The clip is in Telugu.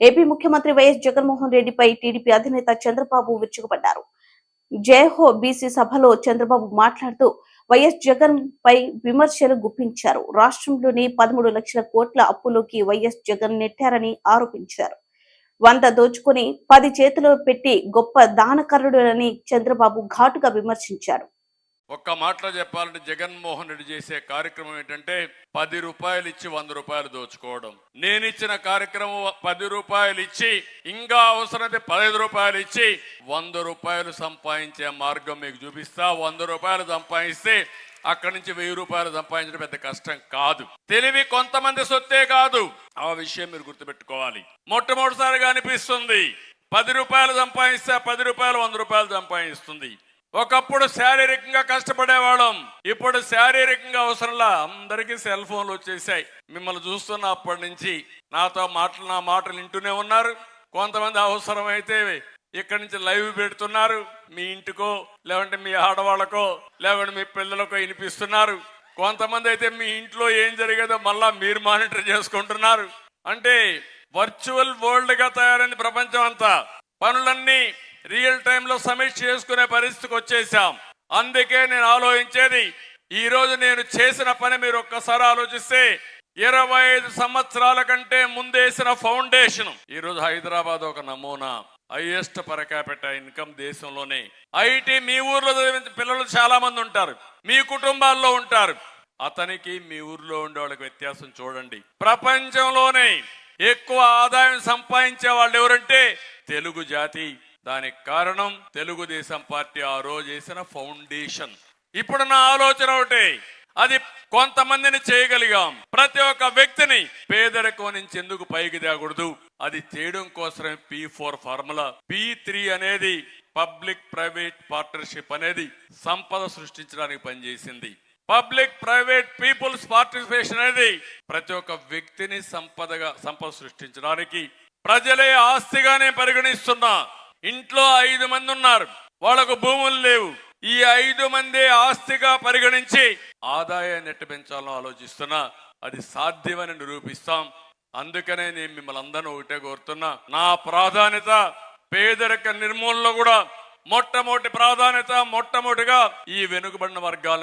ఏపీ ముఖ్యమంత్రి వైఎస్ జగన్మోహన్ రెడ్డిపై టీడీపీ అధినేత చంద్రబాబు విరుచుకుపడ్డారు. జయహో బీసీ సభలో చంద్రబాబు మాట్లాడుతూ వైఎస్ జగన్ పై విమర్శలు గుప్పించారు. రాష్ట్రంలోని పదమూడు లక్షల కోట్ల అప్పులోకి వైఎస్ జగన్ నెట్టారని ఆరోపించారు. వంద దోచుకుని పది చేతిలో పెట్టి గొప్ప దానకరుడు అని చంద్రబాబు ఘాటుగా విమర్శించారు. ఒక్క మాటలో చెప్పాలంటే జగన్మోహన్ రెడ్డి చేసే కార్యక్రమం ఏంటంటే పది రూపాయలు ఇచ్చి వంద రూపాయలు దోచుకోవడం. నేను ఇచ్చిన కార్యక్రమం పది రూపాయలు ఇచ్చి ఇంకా అవసరమైతే పదహైదు రూపాయలు ఇచ్చి వంద రూపాయలు సంపాదించే మార్గం మీకు చూపిస్తా. వంద రూపాయలు సంపాదిస్తే అక్కడి నుంచి వెయ్యి రూపాయలు సంపాదించడం పెద్ద కష్టం కాదు. తెలివి కొంతమంది సొత్తే కాదు. ఆ విషయం మీరు గుర్తుపెట్టుకోవాలి. మొట్టమొదటిసారిగా అనిపిస్తుంది. పది రూపాయలు సంపాదిస్తే పది రూపాయలు వంద రూపాయలు సంపాదిస్తుంది. ఒకప్పుడు శారీరకంగా కష్టపడేవాళ్ళం. ఇప్పుడు శారీరకంగా అవసరంలా అందరికీ సెల్ ఫోన్లు వచ్చేసాయి. మిమ్మల్ని చూస్తున్న అప్పటి నుంచి నాతో మాటలు నా మాటలు వింటూనే ఉన్నారు. కొంతమంది అవసరమైతే ఇక్కడి నుంచి లైవ్ పెడుతున్నారు. మీ ఇంటికో లేదంటే మీ ఆడవాళ్ళకో లేకుంటే మీ పిల్లలకో వినిపిస్తున్నారు. కొంతమంది అయితే మీ ఇంట్లో ఏం జరిగేదో మళ్ళా మీరు మానిటర్ చేసుకుంటున్నారు. అంటే వర్చువల్ వరల్డ్గా తయారైంది ప్రపంచం అంతా. పనులన్నీ రియల్ టైంలో సమీక్ష చేసుకునే పరిస్థితికి వచ్చేసాం. అందుకే నేను ఆలోచించేది ఈ రోజు నేను చేసిన పని మీరు ఒక్కసారి ఆలోచిస్తే ఇరవై ఐదు సంవత్సరాల కంటే ముందేసిన ఫౌండేషన్. ఈ రోజు హైదరాబాద్ ఒక నమూనా హైయెస్ట్ పరకాపెట్ట ఇన్కమ్ దేశంలోనే. ఐటీ మీ ఊర్లో చదివిన పిల్లలు చాలా మంది ఉంటారు మీ కుటుంబాల్లో ఉంటారు. అతనికి మీ ఊర్లో ఉండే వాళ్ళకి వ్యత్యాసం చూడండి. ప్రపంచంలోనే ఎక్కువ ఆదాయం సంపాదించే వాళ్ళు ఎవరంటే తెలుగు జాతి. దానికి కారణం తెలుగుదేశం పార్టీ ఆ రోజు వేసిన ఫౌండేషన్. ఇప్పుడు నా ఆలోచన ఒకటే అది కొంతమందిని చేయగలిగాం. ప్రతి ఒక్క వ్యక్తిని పేదరికం నుంచి ఎందుకు పైకి తేకూడదు? అది చేయడం కోసమే P four formula. P three అనేది పబ్లిక్ ప్రైవేట్ పార్ట్నర్షిప్ అనేది సంపద సృష్టించడానికి పనిచేసింది. పబ్లిక్ ప్రైవేట్ పీపుల్స్ పార్టిసిపేషన్ అనేది ప్రతి ఒక్క వ్యక్తిని సంపదగా సంపద సృష్టించడానికి ప్రజలే ఆస్తిగానే పరిగణిస్తున్నా. ఇంట్లో ఐదు మంది ఉన్నారు. వాళ్ళకు భూములు లేవు. ఈ ఐదు మంది ఆస్తిగా పరిగణించి ఆదాయాన్ని ఎట్టు పెంచాలని ఆలోచిస్తున్నా అది సాధ్యమని నిరూపిస్తాం. అందుకనే నేను మిమ్మల్ని అందరినీ ఒకటే కోరుతున్నా. నా ప్రాధాన్యత పేదరిక నిర్మూలనలో కూడా మొట్టమొదటి ప్రాధాన్యత మొట్టమొదటిగా ఈ వెనుకబడిన వర్గాల